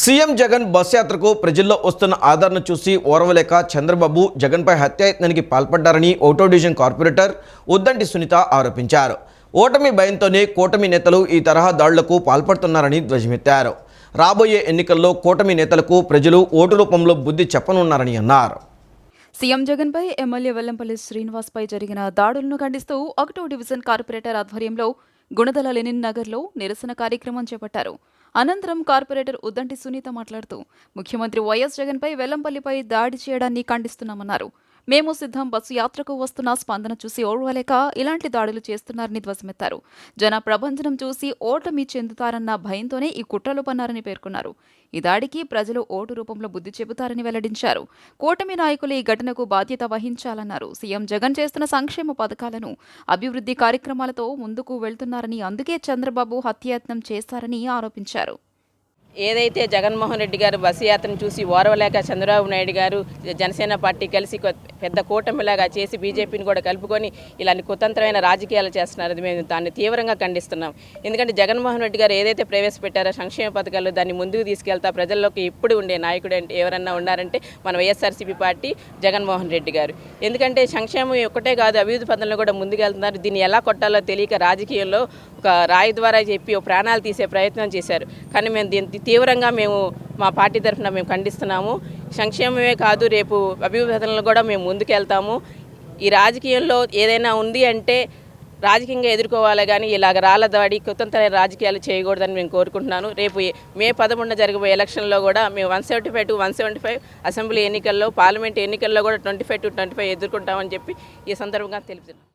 CM Jagan bus యాత్రకు ప్రజల్లో వస్తున్న ఆదరణ చూసి ఓర్వలేక చంద్రబాబు జగన్పై హత్యాయత్నానికి పాల్పడ్డారని ఓటో డివిజన్ కార్పొరేటర్ ఉద్దంటి సునీత ఆరోపించారు. ఓటమి భయంతోనే కూటమి నేతలు ఈ తరహా దాడులకు పాల్పడుతున్నారని ధ్వజమెత్తారు. రాబోయే ఎన్నికల్లో కూటమి నేతలకు ప్రజలు ఓటు రూపంలో బుద్ధి చెప్పనున్నారని అన్నారు. సీఎం జగన్పై ఎమ్మెల్యే వెల్లంపల్లి శ్రీనివాస్పై జరిగిన దాడులను ఖండిస్తూ ఒకటో డివిజన్ కార్పొరేటర్ ఆధ్వర్యంలో గుణదల లెనిన్ నగర్లో నిరసన కార్యక్రమం చేపట్టారు. అనంతరం కార్పొరేటర్ ఉద్దంటి సునీత మాట్లాడుతూ ముఖ్యమంత్రి వైఎస్ జగన్పై వెల్లంపల్లిపై దాడి చేయడాన్ని ఖండిస్తున్నామన్నారు. మేము సిద్ధం బస్సు యాత్రకు వస్తున్న స్పందన చూసి ఓర్వలేక ఇలాంటి దాడులు చేస్తున్నారని ధ్వసమెత్తారు. జన ప్రభంజనం చూసి ఓటమి చెందుతారన్న భయంతోనే ఈ కుట్రలు పన్నారని పేర్కొన్నారు. ఈ దాడికి ప్రజలు ఓటు రూపంలో బుద్ధి చెబుతారని వెల్లడించారు. కూటమి నాయకులు ఈ ఘటనకు బాధ్యత వహించాలన్నారు. సీఎం జగన్ చేస్తున్న సంక్షేమ పథకాలను అభివృద్ధి కార్యక్రమాలతో ముందుకు వెళ్తున్నారని అందుకే చంద్రబాబు హత్యాయత్నం చేశారని ఆరోపించారు. ఏదైతే జగన్మోహన్ రెడ్డి గారు బస్సు యాత్రను చూసి ఓర్వలేక చంద్రబాబు నాయుడు గారు జనసేన పార్టీ కలిసి పెద్ద కూటమిలాగా చేసి బీజేపీని కూడా కలుపుకొని ఇలాంటి కుతంత్రమైన రాజకీయాలు చేస్తున్నారు. అది మేము దాన్ని తీవ్రంగా ఖండిస్తున్నాం. ఎందుకంటే జగన్మోహన్ రెడ్డి గారు ఏదైతే ప్రవేశపెట్టారో సంక్షేమ పథకాలు దాన్ని ముందుకు తీసుకెళ్తా ప్రజల్లోకి ఇప్పుడు ఉండే నాయకుడు అంటే ఎవరన్నా ఉన్నారంటే మన వైఎస్ఆర్సీపీ పార్టీ జగన్మోహన్ రెడ్డి గారు. ఎందుకంటే సంక్షేమం ఒక్కటే కాదు అభివృద్ధి పనులను కూడా ముందుకెళ్తున్నారు. దీన్ని ఎలా కొట్టాలో తెలియక రాజకీయంలో ఒక రాయి ద్వారా చెప్పి ఒక ప్రాణాలు తీసే ప్రయత్నం చేశారు. కానీ మేము దీన్ని తీవ్రంగా మేము మా పార్టీ తరఫున మేము ఖండిస్తున్నాము. సంక్షేమమే కాదు రేపు అభివృద్ధులను కూడా మేము ముందుకెళ్తాము. ఈ రాజకీయంలో ఏదైనా ఉంది అంటే రాజకీయంగా ఎదుర్కోవాలి కానీ ఇలాగ రాళ్ళ దాడి కుతంత్ర రాజకీయాలు చేయకూడదని మేము కోరుకుంటున్నాను. రేపు మే పదమూడున జరగబోయే ఎలక్షన్లో కూడా మేము one seventy five to one seventy five assembly ఎన్నికల్లో పార్లమెంట్ ఎన్నికల్లో కూడా twenty five to twenty five ఎదుర్కొంటామని చెప్పి ఈ సందర్భంగా తెలుపుతున్నాం